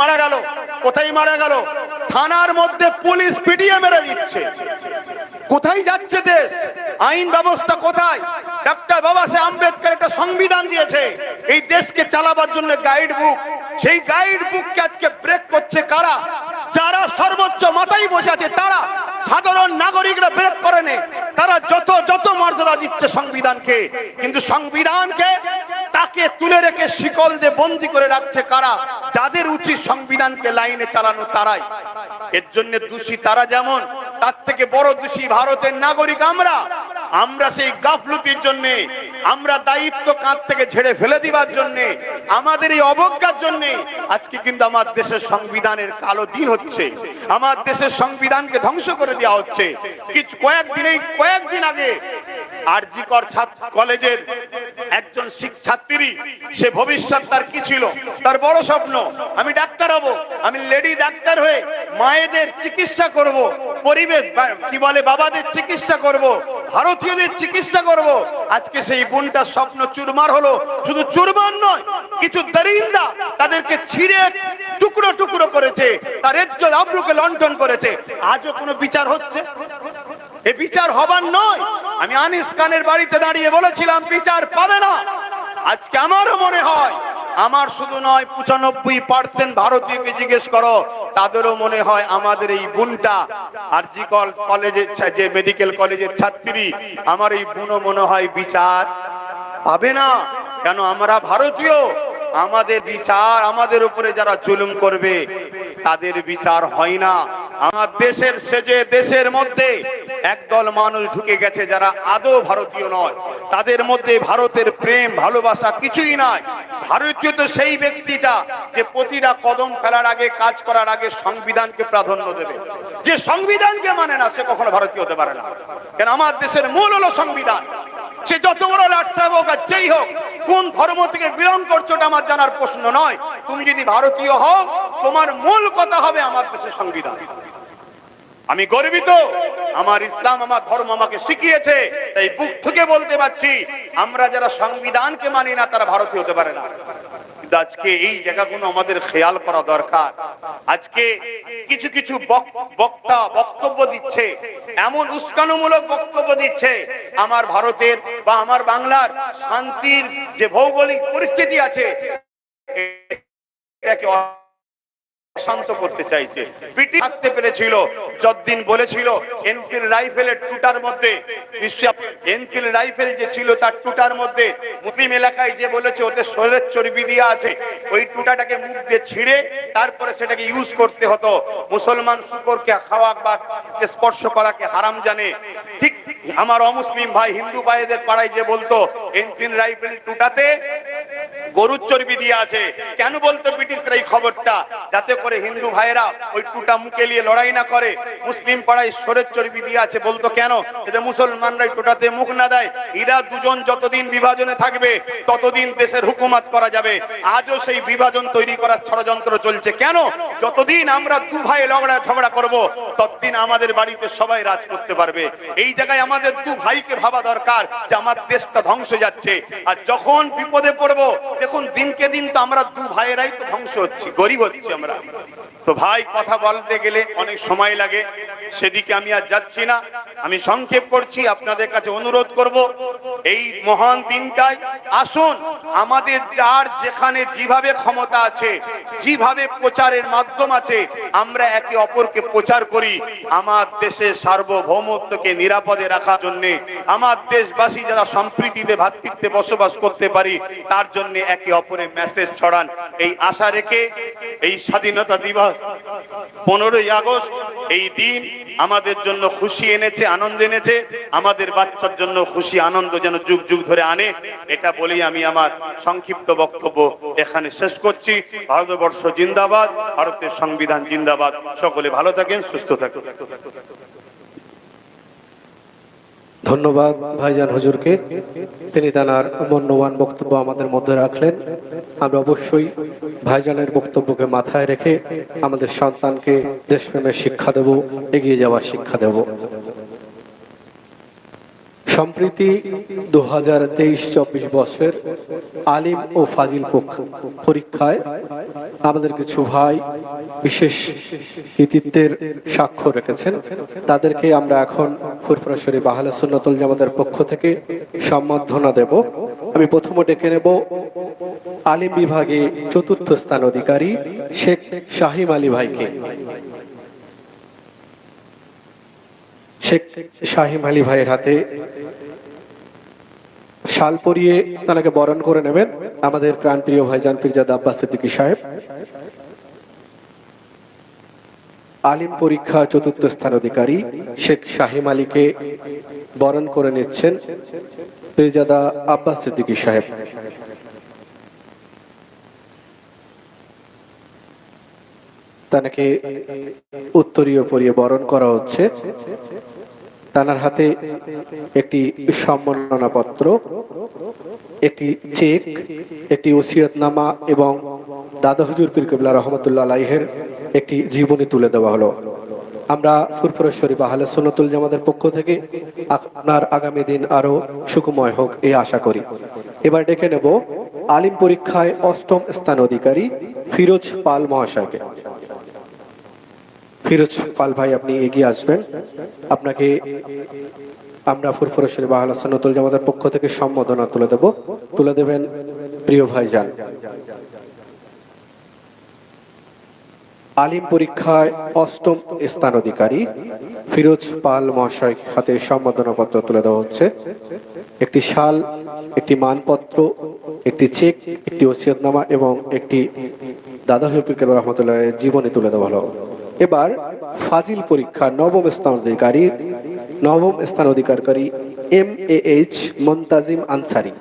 মারা গেল। কোথায় মারা গেল? থানার মধ্যে পুলিশ পিটিয়ে মেরে দিচ্ছে। কোথায় যাচ্ছে দেশ? আইন ব্যবস্থা কোথায়? ডাক্তার বাবা সাহেব আম্বেদকর একটা সংবিধান দিয়েছে। এই দেশকে চালাবার জন্য গাইড বুক সেই গাইড বুককে আজকে ব্রেক করছে কারা? যারা সর্বোচ্চ মাথায় বসে আছে, তারা সাধারণ নাগরিকরা ব্রেক করে নেই তারা যত যত মর্যাদা দিচ্ছে সংবিধানকে। কিন্তু সংবিধানকে তাকে তুলে রেখে শিকল দিয়ে বন্দি করে রাখছে কারা? যাদের উচিত সংবিধানকে লাইনে চালানো তারাই। এর জন্য দোষী তারা যেমন, তার থেকে বড় দোষী ভারতের নাগরিক আমরা। আমরা সেই গাফলতির জন্য, আমরা দায়িত্ব কাঁধ থেকে ঝেড়ে ফেলে দিবার জন্য, আমাদের এই অবজ্ঞার জন্য আজকে কিন্তু আমার দেশের সংবিধানের কালো দিন হচ্ছে। আমার দেশের সংবিধানকে ধ্বংস করে দেওয়া হচ্ছে। কিছু কয়েকদিন এই কয়েকদিন আগে আরজিকর কলেজের একজন শিক- ছাত্রী সে ভবিষ্যৎ তার কি ছিল? তার বড় স্বপ্ন, আমি ডাক্তার হব, আমি লেডি ডাক্তার হয়ে মায়েদের চিকিৎসা করব, পরিবেশ কি বলে বাবাদের চিকিৎসা করব, ভারতীয়দের চিকিৎসা করব। আজকে সেই বোনটার স্বপ্ন চুরমার হলো, শুধু চুরমার নয়, কিছু দরিন্দা তাদেরকে ছিঁড়ে টুকরো টুকরো করেছে, তার এজ্জত আব্রুকে লন্ঠন করেছে। আজও কোনো বিচার হচ্ছে? এ বিচার হবার নয়। আমি আনিস খানের বাড়িতে দাঁড়িয়ে বলেছিলাম, বিচার পাবে না। আজকে আমারও মনে হয়, আমার শুধু নয়, পঁচানব্বই পার্সেন্ট ভারতীয়কে জিজ্ঞেস করো, তাদেরও মনে হয় আমাদের এই বোনটা। আর জি কল- কলেজের যে মেডিকেল কলেজের ছাত্রী, আমার এই বোনও মনে হয় বিচার পাবে না। কেন আমরা ভারতীয়, আমাদের বিচার আমাদের উপরে যারা জুলুম করবে, তাদের বিচার হয় না। আমার দেশের সেজে দেশের মধ্যে একদল মানুষ ঢুকে গেছে যারা আদৌ ভারতীয় নয়। তাদের মধ্যে ভারতের প্রেম, ভালোবাসা কিছুই নাই। ভারতীয় তো সেই ব্যক্তিটা যে প্রতিটা কদম ফেলার আগে, কাজ করার আগে সংবিধানকে প্রাধান্য দেবে। যে সংবিধানকে মানে না, সে কখনো ভারতীয় হতে পারে না। কেন? আমার দেশের মূল হলো সংবিধান। সে যত বড় লাটসাহেব হোক আর যেই হোক, কোন ধর্ম থেকে বিলং করছ ওটা আমার জানার প্রশ্ন নয়। তুমি যদি ভারতীয় হও, তোমার মূল কথা হবে আমার দেশের সংবিধান। আমি গর্বিত, আমার ইসলাম, আমার ধর্ম আমাকে শিখিয়েছে, তাই বুক থেকে বলতে পারছি, আমরা যারা সংবিধানকে মানি না, তারা ভারতীয় হতে পারে না। আজকে এই জায়গাগুলো আমাদের খেয়াল করা দরকার। আজকে কিছু কিছু বক- বক্তা বক্তব্য দিচ্ছে, এমন উস্কানোমূলক বক্তব্য দিচ্ছে, আমার ভারতের বা আমার বাংলার শান্তির যে ভৌগোলিক পরিস্থিতি আছে, এটাকে শান্ত করতে চাইছে। পিটি থাকতে পেরেছিল, যতদিন বলেছিল, এনফিল রাইফেলের টুটার মধ্যে এনফিল রাইফেল যে ছিল তার টুটার মধ্যে, মুসলিম এলাকায় যে বলেছে ওতে শরীরের চর্বি দিয়ে আছে, ওই টুটাটাকে মুখ দিয়ে ছিঁড়ে তারপরে সেটাকে ইউজ করতে হতো। মুসলমান শুকরকে খাওয়া বা স্পর্শ করাকে হারাম জানে। ঠিক আমার অমুসলিম ভাই, হিন্দু ভাইদের পাড়ায় যে বলতো, এনফিল রাইফেল টুটাতে গরুর চর্বি দিয়ে আছে। কেন বলতো ব্রিটিশরা এই খবরটা? যাতে করে হিন্দু ভাইরা ওই টুটা মুখে নিয়ে লড়াই না করে। মুসলিম পাড়ায় সরের চর্বি দিয়ে আছে বলতো কেন? এতে মুসলমানরা টুটাতে মুখ না দেয়। এরা দুজন যতদিন বিভাজনে থাকবে, ততদিন দেশের হুকুমাত করা যাবে। আজও সেই বিভাজন তৈরি করার ষড়যন্ত্র চলছে। কেন? যতদিন আমরা দু ভাই লগড়া ঝগড়া করব, ততদিন আমাদের বাড়িতে সবাই রাজ করতে পারবে। এই জায়গায় আমাদের দু ভাইকে ভাবা দরকার যে আমার দেশটা ধ্বংস যাচ্ছে। আর যখন বিপদে পড়ব দেখুন, দিনকে দিন তো আমরা দু ভাইয়েরাই তো ধ্বংস হচ্ছি, গরিব হচ্ছি আমরা। তো ভাই, কথা বলতে গেলে অনেক সময় লাগে, সেদিকে আমি আর যাচ্ছি না। আমি সংক্ষেপ করছি, আপনাদের কাছে অনুরোধ করব, এই মহান দিনটাই আসুন, আমাদের যার যেখানে যেভাবে ক্ষমতা আছে, যেভাবে প্রচারের মাধ্যম আছে, আমরা একে অপরকে প্রচার করি। আমার দেশের সার্বভৌমত্বকে নিরাপদে রাখার জন্য, আমার দেশবাসী যারা সম্প্রীতিতে, ভাতৃত্বে বসবাস করতে পারি, তার জন্য একে অপরের মেসেজ ছড়ান। এই আশা রেখে এই স্বাধীনতা দিবস পনেরোই আগস্ট এই দিন আমাদের জন্য খুশি এনেছে, আনন্দ এনেছে, আমাদের বাচ্চার জন্য খুশি, আনন্দ যেন যুগ যুগ ধরে আনে। এটা বলেই আমি আমার সংক্ষিপ্ত বক্তব্য এখানে শেষ করছি। ভারতবর্ষ জিন্দাবাদ, ভারতের সংবিধান জিন্দাবাদ। সকলে ভালো থাকেন, সুস্থ থাকেন। ধন্যবাদ ভাইজান হজুরকে। তিনি তার মূল্যবান বক্তব্য আমাদের মধ্যে রাখলেন। আমরা অবশ্যই ভাইজানের বক্তব্যকে মাথায় রেখে আমাদের সন্তানকে দেশপ্রেমের শিক্ষা দেব, এগিয়ে যাওয়ার শিক্ষা দেব। সম্প্রীতি দু হাজার তেইশ চব্বিশ বর্ষের আলিম ও ফাজিল পক্ষ- পরীক্ষায় আমাদের কিছু ভাই বিশেষ কৃতিত্বের স্বাক্ষর রেখেছেন। তাদেরকে আমরা এখন ফুরফুরা শরীফ আহলে সুন্নতুল জামাতের পক্ষ থেকে সম্বর্ধনা দেব। আমি প্রথমে ডেকে নেব আলিম বিভাগে চতুর্থ স্থান অধিকারী শেখ শাহিম আলী ভাইকে। শেখ শাহিম আলী ভাইয়ের হাতে শাল পরিয়ে তাকে বরণ করে নেবেন আমাদের প্রাণপ্রিয় ভাইজান পিরজাদ আব্বাস সিদ্দিকী সাহেব। আলিম পরীক্ষা চতুর্থ স্থান অধিকারী শেখ শাহিম আলীকে বরণ করে নিচ্ছেন পিরজাদা আব্বাস সিদ্দিকী সাহেব। তাকে উত্তরীয় পরিয়ে বরণ করা হচ্ছে। তানার হাতে একটি সম্মাননা পত্র একটি চেক, একটি ওসিয়তনামা এবং দাদা হুজুর পীর কিবলা রহমতুল্লাহ আলাইহের একটি জীবনী তুলে দেওয়া হলো। আমরা ফুরফুরা শরীফ আহলে সুন্নতুল জামাতের পক্ষ থেকে আপনার আগামী দিন আরও সুখময় হোক এই আশা করি। এবার ডেকে নেব আলিম পরীক্ষায় অষ্টম স্থান অধিকারী ফিরোজ পাল মহাশয়কে। ফিরোজ পাল ভাই, আপনি এগিয়ে আসবেন। আপনাকে আমরা ফুরফুরা শরীফ আহলে সুন্নতুল জামাতের পক্ষ থেকে সম্বোধনা তুলে দেব। তুলে দেবেন প্রিয় ভাইজান। আলিম পরীক্ষায় অষ্টম স্থান অধিকারী ফিরোজ পাল মহাশয় হাতে সম্বোধনা পত্র তুলে দেওয়া হচ্ছে। একটি শাল, একটি মানপত্র, একটি চেক, একটি ওসিয়তনামা এবং একটি দাদা হফিকুর রহমতুল্লাহ জীবনী তুলে দেওয়া হলো। এবার ফাজিল পরীক্ষা নবম স্থান অধিকারী নবম স্থান অধিকারী M A H Montajim Ansari.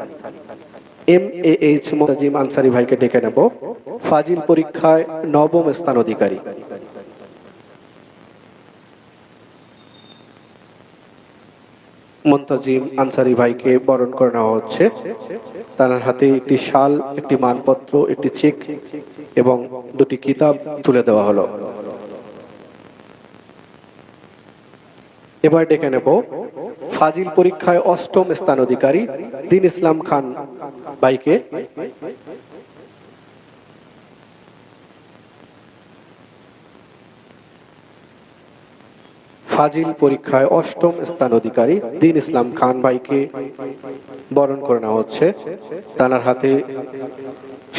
M A H Montajim Ansari ভাইকে ডেকে নেব। ফাজিল পরীক্ষায় নবম স্থান অধিকারী মন্তাজিম আনসারি ভাইকে বরণ করে নেওয়া হচ্ছে। তার হাতে একটি শাল, একটি মানপত্র, একটি চেক এবং দুটি কিতাব তুলে দেওয়া হলো। এবার ডেকে নেব ফাজিল পরীক্ষায় অষ্টম স্থান অধিকারী দিন ইসলাম খান ভাইকে। ফাজিল পরীক্ষায় অষ্টম স্থান অধিকারী দিন ইসলাম খান ভাইকে বরণ করে নেওয়া হচ্ছে। তার হাতে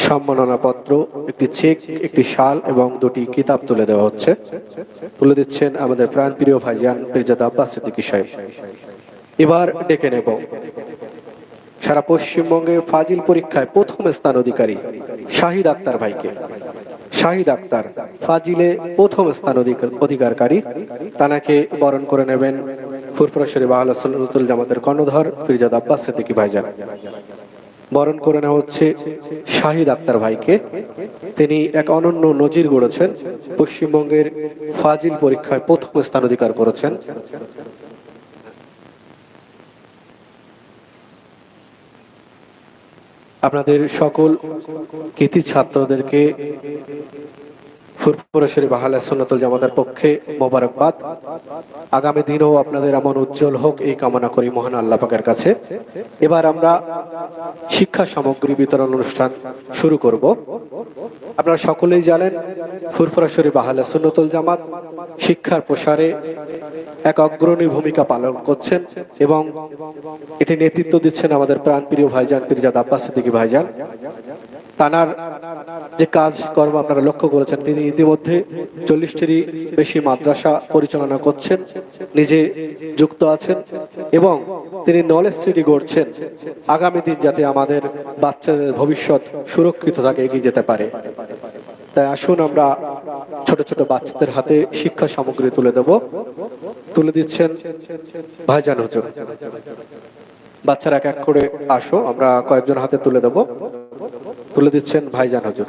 সম্মাননা পত্র একটি চেক, একটি শাল এবং দুটি কিতাব তুলে দেওয়া হচ্ছে। তুলে দিচ্ছেন আমাদের প্রাণপ্রিয় ভাইজান মির্জাদা আব্বাস সিদ্দিকী সাহেব। এবার ডেকে নেব। সারা পশ্চিমবঙ্গে ফাজিল পরীক্ষায় প্রথম স্থান অধিকারী শাহিদ আক্তার ভাইকে। শাহিদ আক্তার ফাজিলে প্রথম স্থান অধিকার অধিকারকারী। তানাকে বরণ করে নেবেন ফুরফুরা শরীফ আহলে সুন্নাতুল জামাতের কর্ণধর ফিরজাদ আব্বাস সিদ্দিকী ভাইজান। বরণ করে নেওয়া হচ্ছে শাহিদ আক্তার ভাইকে। তিনি এক অনন্য নজির গড়েছেন। পশ্চিমবঙ্গের ফাজিল পরীক্ষায় প্রথম স্থান অধিকার করেছেন। সকল কৃতি ছাত্রদেরকে ফুরফুরা শরীফ আহলে সুন্নাতুল জামাতের পক্ষে মোবারকবাদ। আগামী দিনেও আপনাদের এমন উজ্জ্বল হোক, এই কামনা করি মহান আল্লাহ পাকের কাছে। এবার আমরা শিক্ষা সামগ্রী বিতরণ অনুষ্ঠান শুরু করব। আপনারা সকলেই জানেন, ফুরফুরা শরীফ আহলে সুন্নাতুল জামাত শিক্ষার প্রসারে এক অগ্রণী ভূমিকা পালন করছেন এবং এটি নেতৃত্ব দিচ্ছেন আমাদের প্রাণপ্রিয় ভাইজান পিরজাদ আব্বাস সিদ্দিকী ভাইজান। তানার যে কাজ কর্ম আপনারা লক্ষ্য করেছেন, তিনি ইতিমধ্যে চল্লিশটিরই বেশি মাদ্রাসা পরিচালনা করছেন, নিজে যুক্ত আছেন এবং তিনি নলেজ সিটি গড়ছেন। আগামী দিন যাতে আমাদের বাচ্চাদের ভবিষ্যৎ সুরক্ষিত থাকে, এগিয়ে যেতে পারে। তাই আসুন আমরা ছোট ছোট বাচ্চাদের হাতে শিক্ষা সামগ্রী তুলে দেব। তুলে দিচ্ছেন ভাইজান হুজুর। বাচ্চারা এক এক করে আসো, আমরা কয়েকজন হাতে তুলে দেব। তুলে দিচ্ছেন ভাইজান হুজুর।